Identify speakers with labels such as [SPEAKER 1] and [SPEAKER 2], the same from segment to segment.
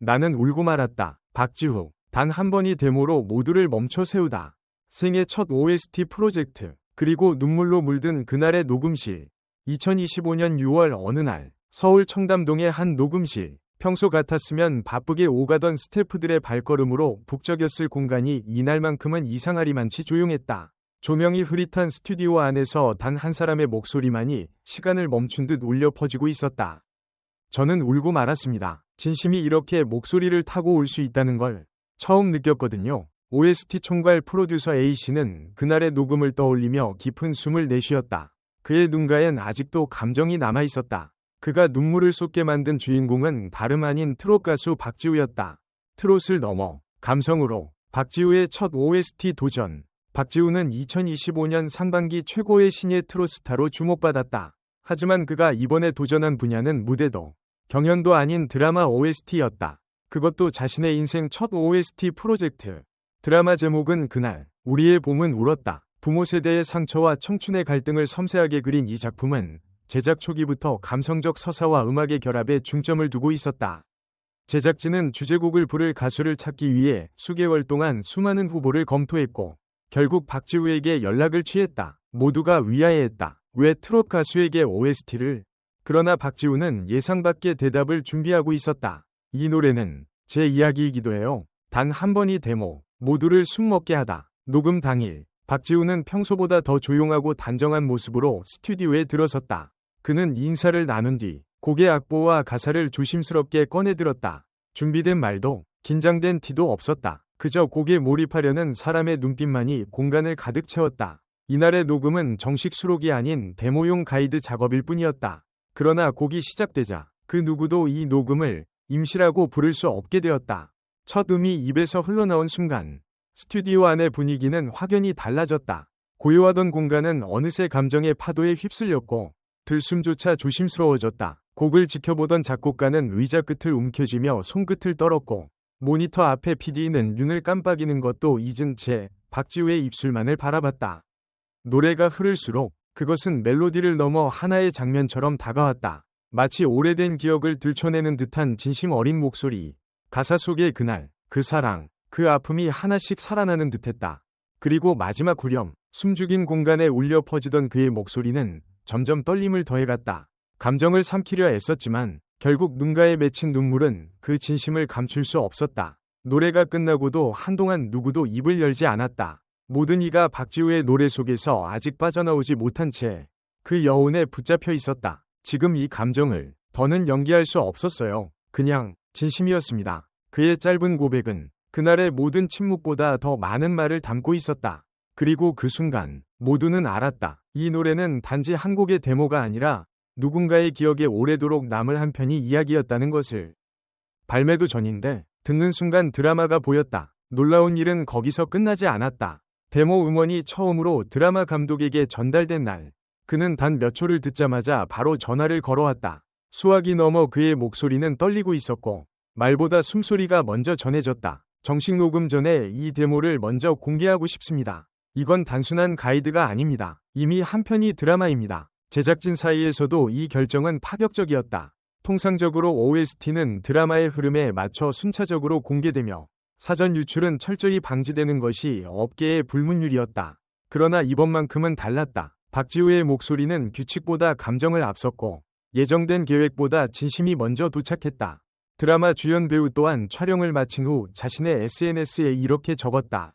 [SPEAKER 1] 나는 울고 말았다. 박지후. 단 한 번이 데모로 모두를 멈춰 세우다. 생애 첫 OST 프로젝트. 그리고 눈물로 물든 그날의 녹음실. 2025년 6월 어느 날 서울 청담동의 한 녹음실. 평소 같았으면 바쁘게 오가던 스태프들의 발걸음으로 북적였을 공간이 이날만큼은 이상하리만치 조용했다. 조명이 흐릿한 스튜디오 안에서 단 한 사람의 목소리만이 시간을 멈춘 듯 울려 퍼지고 있었다. 저는 울고 말았습니다. 진심이 이렇게 목소리를 타고 올 수 있다는 걸 처음 느꼈거든요. OST 총괄 프로듀서 A씨는 그날의 녹음을 떠올리며 깊은 숨을 내쉬었다. 그의 눈가엔 아직도 감정이 남아 있었다. 그가 눈물을 쏟게 만든 주인공은 다름 아닌 트롯 가수 박지우였다. 트롯을 넘어 감성으로 박지우의 첫 OST 도전. 박지우는 2025년 상반기 최고의 신예 트롯 스타로 주목받았다. 하지만 그가 이번에 도전한 분야는 무대도 경연도 아닌 드라마 OST였다. 그것도 자신의 인생 첫 OST 프로젝트. 드라마 제목은 그날 우리의 봄은 울었다. 부모 세대의 상처와 청춘의 갈등을 섬세하게 그린 이 작품은 제작 초기부터 감성적 서사와 음악의 결합에 중점을 두고 있었다. 제작진은 주제곡을 부를 가수를 찾기 위해 수개월 동안 수많은 후보를 검토했고 결국 박지우에게 연락을 취했다. 모두가 위하해했다. 왜 트롯 가수에게 OST를? 그러나 박지우는 예상 밖의 대답을 준비하고 있었다. 이 노래는 제 이야기이기도 해요. 단 한 번이 데모, 모두를 숨먹게 하다. 녹음 당일, 박지우는 평소보다 더 조용하고 단정한 모습으로 스튜디오에 들어섰다. 그는 인사를 나눈 뒤 곡의 악보와 가사를 조심스럽게 꺼내들었다. 준비된 말도 긴장된 티도 없었다. 그저 곡에 몰입하려는 사람의 눈빛만이 공간을 가득 채웠다. 이날의 녹음은 정식 수록이 아닌 데모용 가이드 작업일 뿐이었다. 그러나 곡이 시작되자 그 누구도 이 녹음을 임시라고 부를 수 없게 되었다. 첫 음이 입에서 흘러나온 순간 스튜디오 안의 분위기는 확연히 달라졌다. 고요하던 공간은 어느새 감정의 파도에 휩쓸렸고 들숨조차 조심스러워졌다. 곡을 지켜보던 작곡가는 의자 끝을 움켜쥐며 손끝을 떨었고 모니터 앞에 PD는 눈을 깜빡이는 것도 잊은 채 박지우의 입술만을 바라봤다. 노래가 흐를수록 그것은 멜로디를 넘어 하나의 장면처럼 다가왔다. 마치 오래된 기억을 들춰내는 듯한 진심 어린 목소리. 가사 속의 그날, 그 사랑, 그 아픔이 하나씩 살아나는 듯했다. 그리고 마지막 후렴, 숨죽인 공간에 울려 퍼지던 그의 목소리는 점점 떨림을 더해갔다. 감정을 삼키려 애썼지만 결국 눈가에 맺힌 눈물은 그 진심을 감출 수 없었다. 노래가 끝나고도 한동안 누구도 입을 열지 않았다. 모든 이가 박지우의 노래 속에서 아직 빠져나오지 못한 채 그 여운에 붙잡혀 있었다. 지금 이 감정을 더는 연기할 수 없었어요. 그냥 진심이었습니다. 그의 짧은 고백은 그날의 모든 침묵보다 더 많은 말을 담고 있었다. 그리고 그 순간 모두는 알았다. 이 노래는 단지 한 곡의 데모가 아니라 누군가의 기억에 오래도록 남을 한 편이 이야기였다는 것을. 발매도 전인데 듣는 순간 드라마가 보였다. 놀라운 일은 거기서 끝나지 않았다. 데모 음원이 처음으로 드라마 감독에게 전달된 날, 그는 단 몇 초를 듣자마자 바로 전화를 걸어왔다. 수화기 넘어 그의 목소리는 떨리고 있었고, 말보다 숨소리가 먼저 전해졌다. 정식 녹음 전에 이 데모를 먼저 공개하고 싶습니다. 이건 단순한 가이드가 아닙니다. 이미 한 편이 드라마입니다. 제작진 사이에서도 이 결정은 파격적이었다. 통상적으로 OST는 드라마의 흐름에 맞춰 순차적으로 공개되며 사전 유출은 철저히 방지되는 것이 업계의 불문율이었다. 그러나 이번만큼은 달랐다. 박지우의 목소리는 규칙보다 감정을 앞섰고 예정된 계획보다 진심이 먼저 도착했다. 드라마 주연 배우 또한 촬영을 마친 후 자신의 SNS에 이렇게 적었다.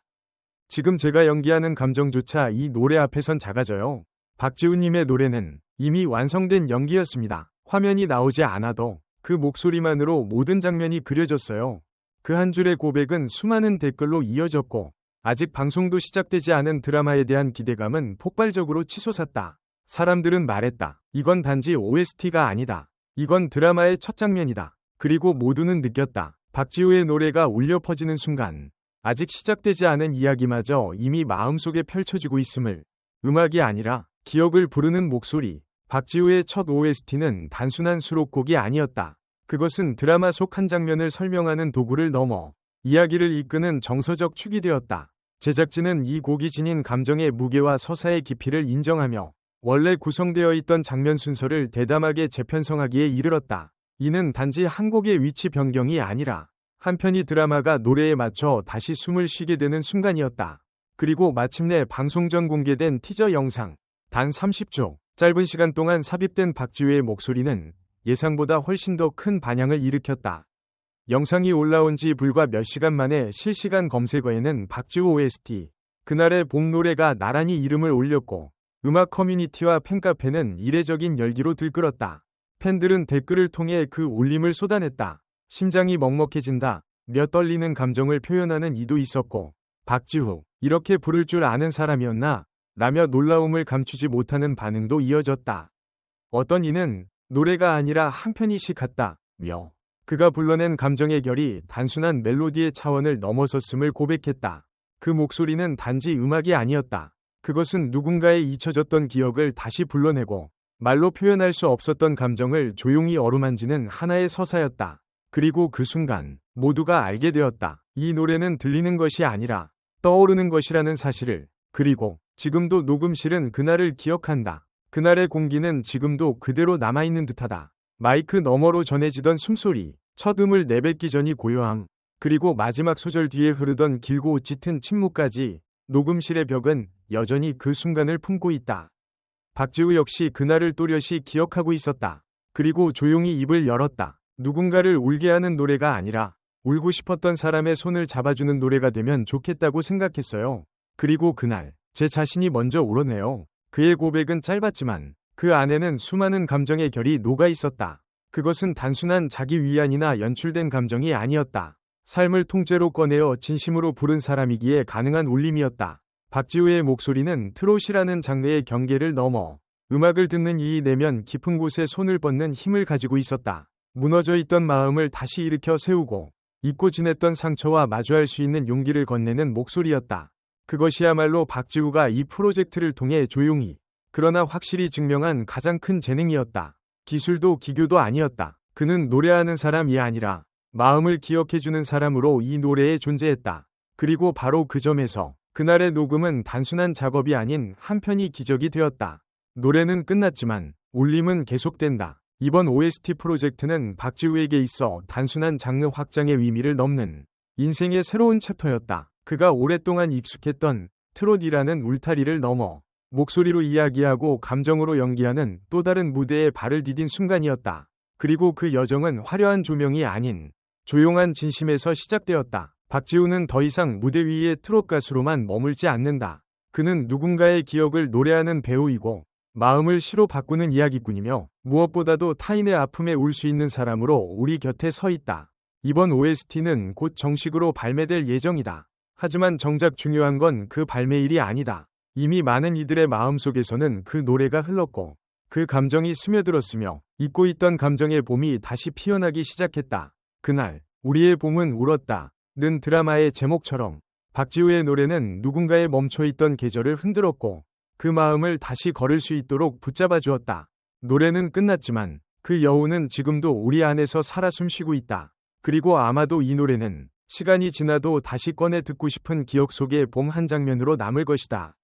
[SPEAKER 1] 지금 제가 연기하는 감정조차 이 노래 앞에선 작아져요. 박지훈님의 노래는 이미 완성된 연기였습니다. 화면이 나오지 않아도 그 목소리만으로 모든 장면이 그려졌어요. 그 한 줄의 고백은 수많은 댓글로 이어졌고 아직 방송도 시작되지 않은 드라마에 대한 기대감은 폭발적으로 치솟았다. 사람들은 말했다. 이건 단지 OST가 아니다. 이건 드라마의 첫 장면이다. 그리고 모두는 느꼈다. 박지우의 노래가 울려 퍼지는 순간 아직 시작되지 않은 이야기마저 이미 마음속에 펼쳐지고 있음을 음악이 아니라 기억을 부르는 목소리. 박지우의 첫 OST는 단순한 수록곡이 아니었다. 그것은 드라마 속 한 장면을 설명하는 도구를 넘어 이야기를 이끄는 정서적 축이 되었다. 제작진은 이 곡이 지닌 감정의 무게와 서사의 깊이를 인정하며 원래 구성되어 있던 장면 순서를 대담하게 재편성하기에 이르렀다. 이는 단지 한 곡의 위치 변경이 아니라 한편이 드라마가 노래에 맞춰 다시 숨을 쉬게 되는 순간이었다. 그리고 마침내 방송 전 공개된 티저 영상. 단 30초, 짧은 시간 동안 삽입된 박지우의 목소리는 예상보다 훨씬 더 큰 반향을 일으켰다. 영상이 올라온 지 불과 몇 시간 만에 실시간 검색어에는 박지우 OST, 그날의 봄 노래가 나란히 이름을 올렸고 음악 커뮤니티와 팬카페는 이례적인 열기로 들끓었다. 팬들은 댓글을 통해 그 울림을 쏟아냈다. 심장이 먹먹해진다. 몇 떨리는 감정을 표현하는 이도 있었고 박지후 이렇게 부를 줄 아는 사람이었나 라며 놀라움을 감추지 못하는 반응도 이어졌다. 어떤 이는 노래가 아니라 한편이씩 같다 며 그가 불러낸 감정의 결이 단순한 멜로디의 차원을 넘어섰음을 고백했다. 그 목소리는 단지 음악이 아니었다. 그것은 누군가의 잊혀졌던 기억을 다시 불러내고 말로 표현할 수 없었던 감정을 조용히 어루만지는 하나의 서사였다. 그리고 그 순간 모두가 알게 되었다. 이 노래는 들리는 것이 아니라 떠오르는 것이라는 사실을 그리고 지금도 녹음실은 그날을 기억한다. 그날의 공기는 지금도 그대로 남아있는 듯하다. 마이크 너머로 전해지던 숨소리, 첫 음을 내뱉기 전이 고요함, 그리고 마지막 소절 뒤에 흐르던 길고 짙은 침묵까지 녹음실의 벽은 여전히 그 순간을 품고 있다. 박지우 역시 그날을 또렷이 기억하고 있었다. 그리고 조용히 입을 열었다. 누군가를 울게 하는 노래가 아니라 울고 싶었던 사람의 손을 잡아주는 노래가 되면 좋겠다고 생각했어요. 그리고 그날 제 자신이 먼저 울었네요. 그의 고백은 짧았지만 그 안에는 수많은 감정의 결이 녹아 있었다. 그것은 단순한 자기 위안이나 연출된 감정이 아니었다. 삶을 통째로 꺼내어 진심으로 부른 사람이기에 가능한 울림이었다. 박지우의 목소리는 트롯이라는 장르의 경계를 넘어 음악을 듣는 이 내면 깊은 곳에 손을 뻗는 힘을 가지고 있었다. 무너져 있던 마음을 다시 일으켜 세우고 잊고 지냈던 상처와 마주할 수 있는 용기를 건네는 목소리였다. 그것이야말로 박지우가 이 프로젝트를 통해 조용히 그러나 확실히 증명한 가장 큰 재능이었다. 기술도 기교도 아니었다. 그는 노래하는 사람이 아니라 마음을 기억해주는 사람으로 이 노래에 존재했다. 그리고 바로 그 점에서 그날의 녹음은 단순한 작업이 아닌 한편이 기적이 되었다. 노래는 끝났지만 울림은 계속된다. 이번 OST 프로젝트는 박지우에게 있어 단순한 장르 확장의 의미를 넘는 인생의 새로운 챕터였다. 그가 오랫동안 익숙했던 트롯이라는 울타리를 넘어 목소리로 이야기하고 감정으로 연기하는 또 다른 무대에 발을 디딘 순간이었다. 그리고 그 여정은 화려한 조명이 아닌 조용한 진심에서 시작되었다. 박지우는 더 이상 무대 위의 트롯 가수로만 머물지 않는다. 그는 누군가의 기억을 노래하는 배우이고 마음을 시로 바꾸는 이야기꾼이며 무엇보다도 타인의 아픔에 울 수 있는 사람으로 우리 곁에 서 있다. 이번 OST는 곧 정식으로 발매될 예정이다. 하지만 정작 중요한 건 그 발매일이 아니다. 이미 많은 이들의 마음속에서는 그 노래가 흘렀고 그 감정이 스며들었으며 잊고 있던 감정의 봄이 다시 피어나기 시작했다. 그날 우리의 봄은 울었다. 는 드라마의 제목처럼 박지우의 노래는 누군가의 멈춰있던 계절을 흔들었고 그 마음을 다시 걸을 수 있도록 붙잡아 주었다. 노래는 끝났지만 그 여운은 지금도 우리 안에서 살아 숨쉬고 있다. 그리고 아마도 이 노래는 시간이 지나도 다시 꺼내 듣고 싶은 기억 속의 봄 한 장면으로 남을 것이다.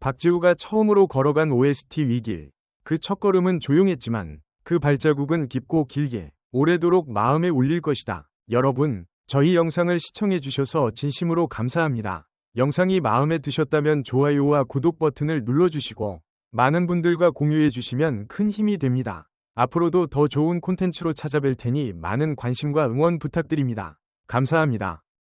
[SPEAKER 1] 박지우가 처음으로 걸어간 OST 위길. 그 첫걸음은 조용했지만 그 발자국은 깊고 길게 오래도록 마음에 울릴 것이다. 여러분, 저희 영상을 시청해 주셔서 진심으로 감사합니다. 영상이 마음에 드셨다면 좋아요와 구독 버튼을 눌러주시고 많은 분들과 공유해 주시면 큰 힘이 됩니다. 앞으로도 더 좋은 콘텐츠로 찾아뵐 테니 많은 관심과 응원 부탁드립니다. 감사합니다.